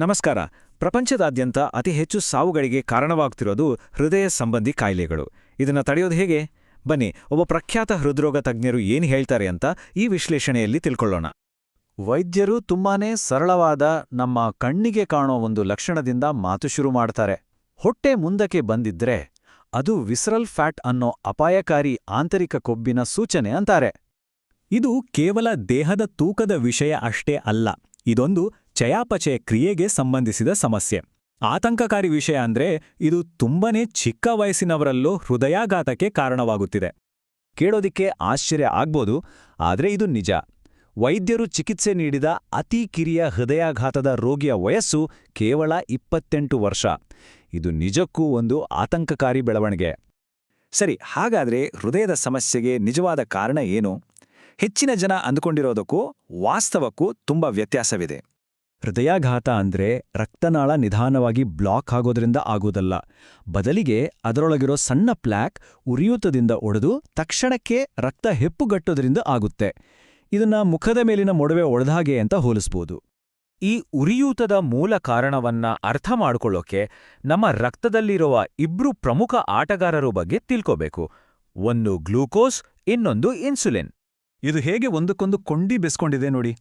ನಮಸ್ಕಾರ. ಪ್ರಪಂಚದಾದ್ಯಂತ ಅತಿ ಹೆಚ್ಚು ಸಾವುಗಳಿಗೆ ಕಾರಣವಾಗ್ತಿರೋದು ಹೃದಯ ಸಂಬಂಧಿ ಕಾಯಿಲೆಗಳು. ಇದನ್ನ ತಡೆಯೋದು ಹೇಗೆ? ಬನ್ನಿ, ಒಬ್ಬ ಪ್ರಖ್ಯಾತ ಹೃದ್ರೋಗ ತಜ್ಞರು ಏನು ಹೇಳ್ತಾರೆ ಅಂತ ಈ ವಿಶ್ಲೇಷಣೆಯಲ್ಲಿ ತಿಳ್ಕೊಳ್ಳೋಣ. ವೈದ್ಯರು ತುಂಬಾನೇ ಸರಳವಾದ ನಮ್ಮ ಕಣ್ಣಿಗೆ ಕಾಣೋ ಒಂದು ಲಕ್ಷಣದಿಂದ ಮಾತು ಶುರು ಮಾಡ್ತಾರೆ. ಹೊಟ್ಟೆ ಮುಂದಕ್ಕೆ ಬಂದಿದ್ರೆ ಅದು ವಿಸ್ರಲ್ ಫ್ಯಾಟ್ ಅನ್ನೋ ಅಪಾಯಕಾರಿ ಆಂತರಿಕ ಕೊಬ್ಬಿನ ಸೂಚನೆ ಅಂತಾರೆ. ಇದು ಕೇವಲ ದೇಹದ ತೂಕದ ವಿಷಯ ಅಷ್ಟೇ ಅಲ್ಲ, ಇದೊಂದು ಚಯಾಪಚಯ ಕ್ರಿಯೆಗೆ ಸಂಬಂಧಿಸಿದ ಸಮಸ್ಯೆ. ಆತಂಕಕಾರಿ ವಿಷಯ ಅಂದ್ರೆ ಇದು ತುಂಬನೇ ಚಿಕ್ಕ ವಯಸ್ಸಿನವರಲ್ಲೂ ಹೃದಯಾಘಾತಕ್ಕೆ ಕಾರಣವಾಗುತ್ತಿದೆ. ಕೇಳೋದಿಕ್ಕೆ ಆಶ್ಚರ್ಯ ಆಗ್ಬೋದು, ಆದ್ರೆ ಇದು ನಿಜ. ವೈದ್ಯರು ಚಿಕಿತ್ಸೆ ನೀಡಿದ ಅತಿ ಕಿರಿಯ ಹೃದಯಾಘಾತದ ರೋಗಿಯ ವಯಸ್ಸು ಕೇವಲ ಇಪ್ಪತ್ತೆಂಟು ವರ್ಷ. ಇದು ನಿಜಕ್ಕೂ ಒಂದು ಆತಂಕಕಾರಿ ಬೆಳವಣಿಗೆ. ಸರಿ, ಹಾಗಾದ್ರೆ ಹೃದಯದ ಸಮಸ್ಯೆಗೆ ನಿಜವಾದ ಕಾರಣ ಏನು? ಹೆಚ್ಚಿನ ಜನ ಅಂದುಕೊಂಡಿರೋದಕ್ಕೂ ವಾಸ್ತವಕ್ಕೂ ತುಂಬಾ ವ್ಯತ್ಯಾಸವಿದೆ. ಹೃದಯಾಘಾತ ಅಂದ್ರೆ ರಕ್ತನಾಳ ನಿಧಾನವಾಗಿ ಬ್ಲಾಕ್ ಆಗೋದ್ರಿಂದ ಆಗೋದಲ್ಲ. ಬದಲಿಗೆ ಅದರೊಳಗಿರೋ ಸಣ್ಣ ಪ್ಲ್ಯಾಕ್ ಉರಿಯೂತದಿಂದ ಒಡೆದು ತಕ್ಷಣಕ್ಕೆ ರಕ್ತ ಹೆಪ್ಪುಗಟ್ಟೋದ್ರಿಂದ ಆಗುತ್ತೆ. ಇದನ್ನ ಮುಖದ ಮೇಲಿನ ಮೊಡವೆ ಒಡೆದಾಗೆ ಅಂತ ಹೋಲಿಸ್ಬೋದು. ಈ ಉರಿಯೂತದ ಮೂಲ ಕಾರಣವನ್ನ ಅರ್ಥ ಮಾಡಿಕೊಳ್ಳೋಕೆ ನಮ್ಮ ರಕ್ತದಲ್ಲಿರುವ ಇಬ್ರು ಪ್ರಮುಖ ಆಟಗಾರರು ಬಗ್ಗೆ ತಿಳ್ಕೋಬೇಕು. ಒಂದು ಗ್ಲೂಕೋಸ್, ಇನ್ನೊಂದು ಇನ್ಸುಲಿನ್. ಇದು ಹೇಗೆ ಒಂದಕ್ಕೊಂದು ಕೊಂಡಿ ಬೆಸ್ಕೊಂಡಿದೆ ನೋಡಿ.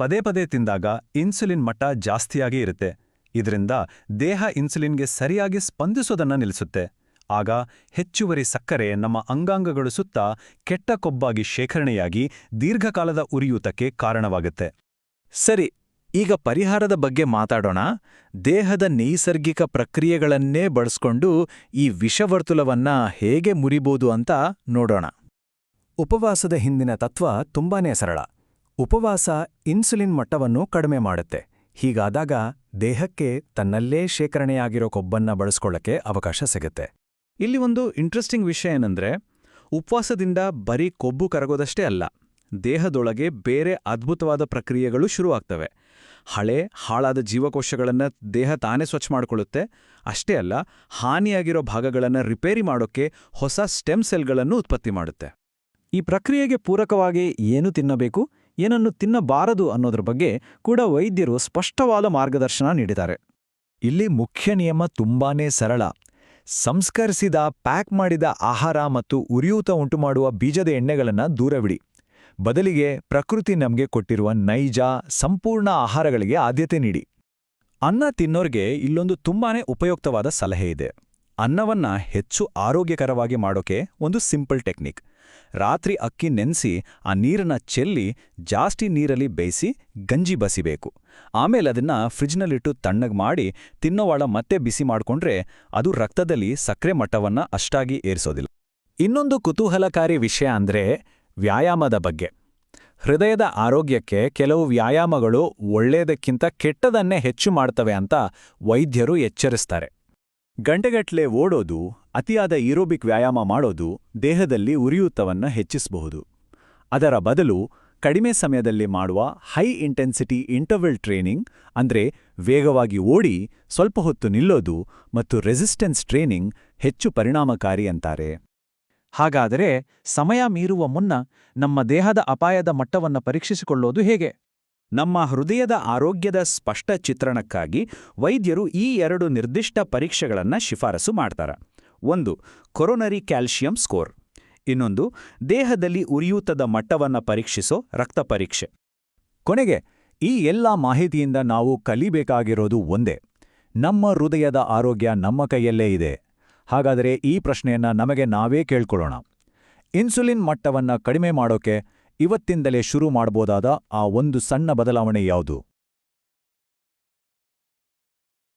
ಪದೇ ಪದೇ ತಿಂದಾಗ ಇನ್ಸುಲಿನ್ ಮಟ್ಟ ಜಾಸ್ತಿಯಾಗಿ ಇರುತ್ತೆ. ಇದರಿಂದ ದೇಹ ಇನ್ಸುಲಿನ್ಗೆ ಸರಿಯಾಗಿ ಸ್ಪಂದಿಸೋದನ್ನ ನಿಲ್ಲಿಸುತ್ತೆ ಆಗ ಹೆಚ್ಚುವರಿ ಸಕ್ಕರೆ ನಮ್ಮ ಅಂಗಾಂಗಗಳು ಸುತ್ತ ಕೆಟ್ಟ ಕೊಬ್ಬಾಗಿ ಶೇಖರಣೆಯಾಗಿ ದೀರ್ಘಕಾಲದ ಉರಿಯೂತಕ್ಕೆ ಕಾರಣವಾಗುತ್ತೆ. ಸರಿ, ಈಗ ಪರಿಹಾರದ ಬಗ್ಗೆ ಮಾತಾಡೋಣ. ದೇಹದ ನೈಸರ್ಗಿಕ ಪ್ರಕ್ರಿಯೆಗಳನ್ನೇ ಬಳಸ್ಕೊಂಡು ಈ ವಿಷವರ್ತುಲವನ್ನ ಹೇಗೆ ಮುರಿಬೋದು ಅಂತ ನೋಡೋಣ. ಉಪವಾಸದ ಹಿಂದಿನ ತತ್ವ ತುಂಬಾನೇ ಸರಳ. ಉಪವಾಸ ಇನ್ಸುಲಿನ್ ಮಟ್ಟವನ್ನು ಕಡಿಮೆ ಮಾಡುತ್ತೆ. ಹೀಗಾದಾಗ ದೇಹಕ್ಕೆ ತನ್ನಲ್ಲೇ ಶೇಖರಣೆಯಾಗಿರೋ ಕೊಬ್ಬನ್ನ ಬಳಸ್ಕೊಳ್ಳಕ್ಕೆ ಅವಕಾಶ ಸಿಗುತ್ತೆ. ಇಲ್ಲಿ ಒಂದು ಇಂಟ್ರೆಸ್ಟಿಂಗ್ ವಿಷಯ ಏನಂದ್ರೆ, ಉಪವಾಸದಿಂದ ಬರೀ ಕೊಬ್ಬು ಕರಗೋದಷ್ಟೇ ಅಲ್ಲ, ದೇಹದೊಳಗೆ ಬೇರೆ ಅದ್ಭುತವಾದ ಪ್ರಕ್ರಿಯೆಗಳು ಶುರುವಾಗ್ತವೆ. ಹಳೆ, ಹಾಳಾದ ಜೀವಕೋಶಗಳನ್ನು ದೇಹ ತಾನೇ ಸ್ವಚ್ಛ ಮಾಡಿಕೊಳ್ಳುತ್ತೆ, ಅಷ್ಟೇ ಅಲ್ಲ, ಹಾನಿಯಾಗಿರೋ ಭಾಗಗಳನ್ನು ರಿಪೇರಿ ಮಾಡೋಕ್ಕೆ ಹೊಸ ಸ್ಟೆಮ್ ಸೆಲ್ಗಳನ್ನು ಉತ್ಪತ್ತಿ ಮಾಡುತ್ತೆ. ಈ ಪ್ರಕ್ರಿಯೆಗೆ ಪೂರಕವಾಗಿ ಏನು ತಿನ್ನಬೇಕು? ಏನನ್ನು ತಿನ್ನಬಾರದು ಅನ್ನೋದ್ರ ಬಗ್ಗೆ ಕೂಡ ವೈದ್ಯರು ಸ್ಪಷ್ಟವಾದ ಮಾರ್ಗದರ್ಶನ ನೀಡಿದ್ದಾರೆ. ಇಲ್ಲಿ ಮುಖ್ಯ ನಿಯಮ ತುಂಬಾನೇ ಸರಳ. ಸಂಸ್ಕರಿಸಿದ, ಪ್ಯಾಕ್ ಮಾಡಿದ ಆಹಾರ ಮತ್ತು ಉರಿಯೂತ ಉಂಟುಮಾಡುವ ಬೀಜದ ಎಣ್ಣೆಗಳನ್ನು ದೂರವಿಡಿ. ಬದಲಿಗೆ ಪ್ರಕೃತಿ ನಮಗೆ ಕೊಟ್ಟಿರುವ ನೈಜ, ಸಂಪೂರ್ಣ ಆಹಾರಗಳಿಗೆ ಆದ್ಯತೆ ನೀಡಿ. ಅನ್ನ ತಿನ್ನೋರ್ಗೆ ಇಲ್ಲೊಂದು ತುಂಬಾನೇ ಉಪಯುಕ್ತವಾದ ಸಲಹೆ ಇದೆ. ಅನ್ನವನ್ನ ಹೆಚ್ಚು ಆರೋಗ್ಯಕರವಾಗಿ ಮಾಡೋಕೆ ಒಂದು ಸಿಂಪಲ್ ಟೆಕ್ನಿಕ್. ರಾತ್ರಿ ಅಕ್ಕಿ ನೆನೆಸಿ ಆ ನೀರನ್ನ ಚೆಲ್ಲಿ ಜಾಸ್ತಿ ನೀರಲ್ಲಿ ಬೇಯಿಸಿ ಗಂಜಿ ಬಸಿಬೇಕು. ಆಮೇಲೆ ಅದನ್ನ ಫ್ರಿಜ್ನಲ್ಲಿಟ್ಟು ತಣ್ಣಗೆ ಮಾಡಿ ತಿನ್ನೋವಾಳ ಮತ್ತೆ ಬಿಸಿ ಮಾಡ್ಕೊಂಡ್ರೆ ಅದು ರಕ್ತದಲ್ಲಿ ಸಕ್ಕರೆ ಮಟ್ಟವನ್ನ ಅಷ್ಟಾಗಿ ಏರಿಸೋದಿಲ್ಲ. ಇನ್ನೊಂದು ಕುತೂಹಲಕಾರಿ ವಿಷಯ ಅಂದ್ರೆ ವ್ಯಾಯಾಮದ ಬಗ್ಗೆ. ಹೃದಯದ ಆರೋಗ್ಯಕ್ಕೆ ಕೆಲವು ವ್ಯಾಯಾಮಗಳು ಒಳ್ಳೆಯದಕ್ಕಿಂತ ಕೆಟ್ಟದನ್ನೇ ಹೆಚ್ಚು ಮಾಡ್ತವೆ ಅಂತ ವೈದ್ಯರು ಎಚ್ಚರಿಸ್ತಾರೆ. ಗಂಟೆಗಟ್ಲೆ ಓಡೋದು, ಅತಿಯಾದ ಈರೋಬಿಕ್ ವ್ಯಾಯಾಮ ಮಾಡೋದು ದೇಹದಲ್ಲಿ ಉರಿಯೂತವನ್ನು ಹೆಚ್ಚಿಸಬಹುದು. ಅದರ ಬದಲು ಕಡಿಮೆ ಸಮಯದಲ್ಲಿ ಮಾಡುವ ಹೈ ಇಂಟೆನ್ಸಿಟಿ ಇಂಟರ್ವೆಲ್ ಟ್ರೈನಿಂಗ್, ಅಂದ್ರೆ ವೇಗವಾಗಿ ಓಡಿ, ಸ್ವಲ್ಪ ಹೊತ್ತು ನಿಲ್ಲೋದು ಮತ್ತು ರೆಸಿಸ್ಟೆನ್ಸ್ ಟ್ರೈನಿಂಗ್ ಹೆಚ್ಚು ಪರಿಣಾಮಕಾರಿ ಅಂತಾರೆ. ಹಾಗಾದರೆ ಸಮಯ ಮೀರುವ ಮುನ್ನ ನಮ್ಮ ದೇಹದ ಅಪಾಯದ ಮಟ್ಟವನ್ನು ಪರೀಕ್ಷಿಸಿಕೊಳ್ಳೋದು ಹೇಗೆ? ನಮ್ಮ ಹೃದಯದ ಆರೋಗ್ಯದ ಸ್ಪಷ್ಟ ಚಿತ್ರಣಕ್ಕಾಗಿ ವೈದ್ಯರು ಈ ಎರಡು ನಿರ್ದಿಷ್ಟ ಪರೀಕ್ಷೆಗಳನ್ನು ಶಿಫಾರಸು ಮಾಡ್ತಾರೆ. ಒಂದು, ಕೊರೊನರಿ ಕ್ಯಾಲ್ಶಿಯಂ ಸ್ಕೋರ್. ಇನ್ನೊಂದು, ದೇಹದಲ್ಲಿ ಉರಿಯೂತದ ಮಟ್ಟವನ್ನ ಪರೀಕ್ಷಿಸೋ ರಕ್ತ ಪರೀಕ್ಷೆ. ಕೊನೆಗೆ, ಈ ಎಲ್ಲ ಮಾಹಿತಿಯಿಂದ ನಾವು ಕಲಿಬೇಕಾಗಿರೋದು ಒಂದೇ. ನಮ್ಮ ಹೃದಯದ ಆರೋಗ್ಯ ನಮ್ಮ ಕೈಯಲ್ಲೇ ಇದೆ. ಹಾಗಾದರೆ ಈ ಪ್ರಶ್ನೆಯನ್ನ ನಮಗೆ ನಾವೇ ಕೇಳ್ಕೊಳ್ಳೋಣ. ಇನ್ಸುಲಿನ್ ಮಟ್ಟವನ್ನ ಕಡಿಮೆ ಮಾಡೋಕೆ ಇವತ್ತಿಂದಲೇ ಶುರು ಮಾಡಬಹುದಾದ ಆ ಒಂದು ಸಣ್ಣ ಬದಲಾವಣೆ ಯಾವುದು?